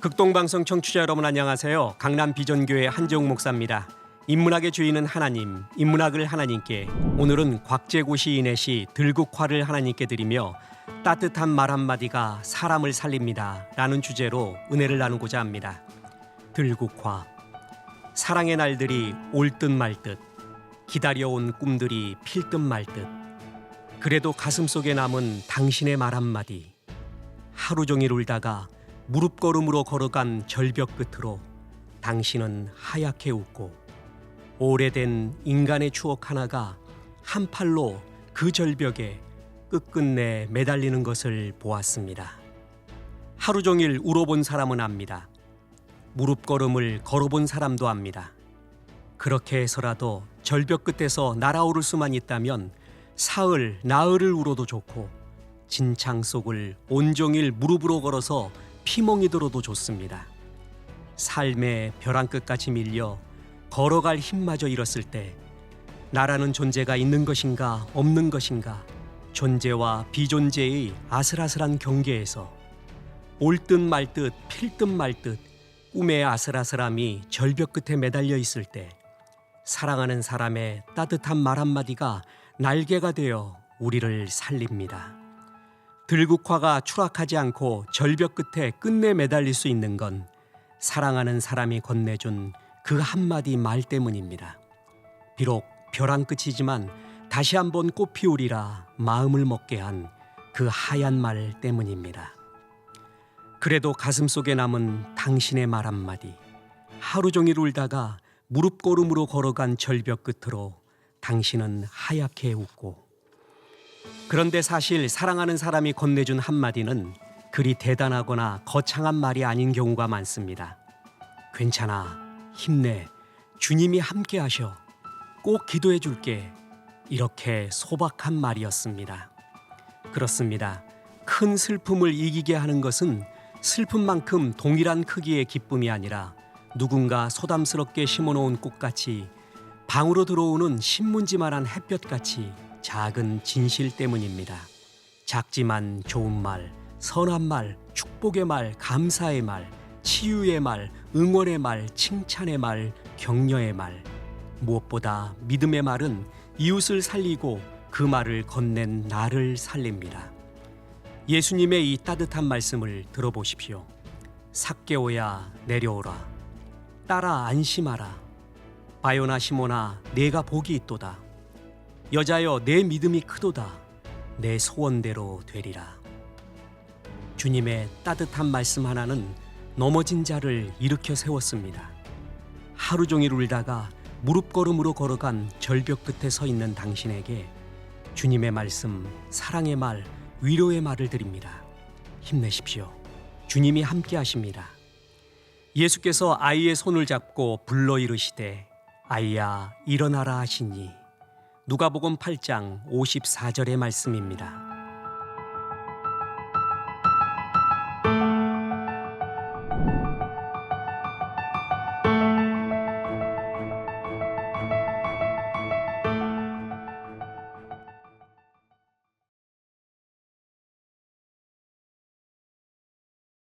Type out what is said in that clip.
극동방송 청취자 여러분 안녕하세요. 강남 비전교회 한재웅 목사입니다. 인문학의 주인은 하나님, 인문학을 하나님께 오늘은 곽재고 시인의 시 들국화를 하나님께 드리며 따뜻한 말 한마디가 사람을 살립니다. 라는 주제로 은혜를 나누고자 합니다. 들국화 사랑의 날들이 올 듯 말듯 기다려온 꿈들이 필 듯 말듯 그래도 가슴 속에 남은 당신의 말 한마디 하루 종일 울다가 무릎 걸음으로 걸어간 절벽 끝으로 당신은 하얗게 웃고 오래된 인간의 추억 하나가 한 팔로 그 절벽에 끝끝내 매달리는 것을 보았습니다. 하루 종일 울어본 사람은 압니다. 무릎 걸음을 걸어본 사람도 압니다. 그렇게 해서라도 절벽 끝에서 날아오를 수만 있다면 사흘, 나흘을 울어도 좋고 진창 속을 온종일 무릎으로 걸어서 피멍이 들어도 좋습니다. 삶의 벼랑 끝까지 밀려 걸어갈 힘마저 잃었을 때 나라는 존재가 있는 것인가 없는 것인가 존재와 비존재의 아슬아슬한 경계에서 올 듯 말 듯 필 듯 말 듯 꿈의 아슬아슬함이 절벽 끝에 매달려 있을 때 사랑하는 사람의 따뜻한 말 한마디가 날개가 되어 우리를 살립니다. 들국화가 추락하지 않고 절벽 끝에 끝내 매달릴 수 있는 건 사랑하는 사람이 건네준 그 한마디 말 때문입니다. 비록 벼랑 끝이지만 다시 한번 꽃 피우리라 마음을 먹게 한 그 하얀 말 때문입니다. 그래도 가슴 속에 남은 당신의 말 한마디. 하루 종일 울다가 무릎 걸음으로 걸어간 절벽 끝으로 당신은 하얗게 웃고 그런데 사실 사랑하는 사람이 건네준 한마디는 그리 대단하거나 거창한 말이 아닌 경우가 많습니다. 괜찮아. 힘내. 주님이 함께 하셔. 꼭 기도해 줄게. 이렇게 소박한 말이었습니다. 그렇습니다. 큰 슬픔을 이기게 하는 것은 슬픔만큼 동일한 크기의 기쁨이 아니라 누군가 소담스럽게 심어놓은 꽃같이 방으로 들어오는 신문지만한 햇볕같이 작은 진실 때문입니다. 작지만 좋은 말, 선한 말, 축복의 말, 감사의 말, 치유의 말, 응원의 말, 칭찬의 말, 격려의 말. 무엇보다 믿음의 말은 이웃을 살리고 그 말을 건넨 나를 살립니다. 예수님의 이 따뜻한 말씀을 들어보십시오. 삭개오야 내려오라. 따라 안심하라. 바요나 시모나 내가 복이 있도다. 여자여 내 믿음이 크도다. 내 소원대로 되리라. 주님의 따뜻한 말씀 하나는 넘어진 자를 일으켜 세웠습니다. 하루 종일 울다가 무릎 걸음으로 걸어간 절벽 끝에 서 있는 당신에게 주님의 말씀, 사랑의 말, 위로의 말을 드립니다. 힘내십시오. 주님이 함께 하십니다. 예수께서 아이의 손을 잡고 불러 이르시되 아이야 일어나라 하시니 누가복음 8장 54절의 말씀입니다.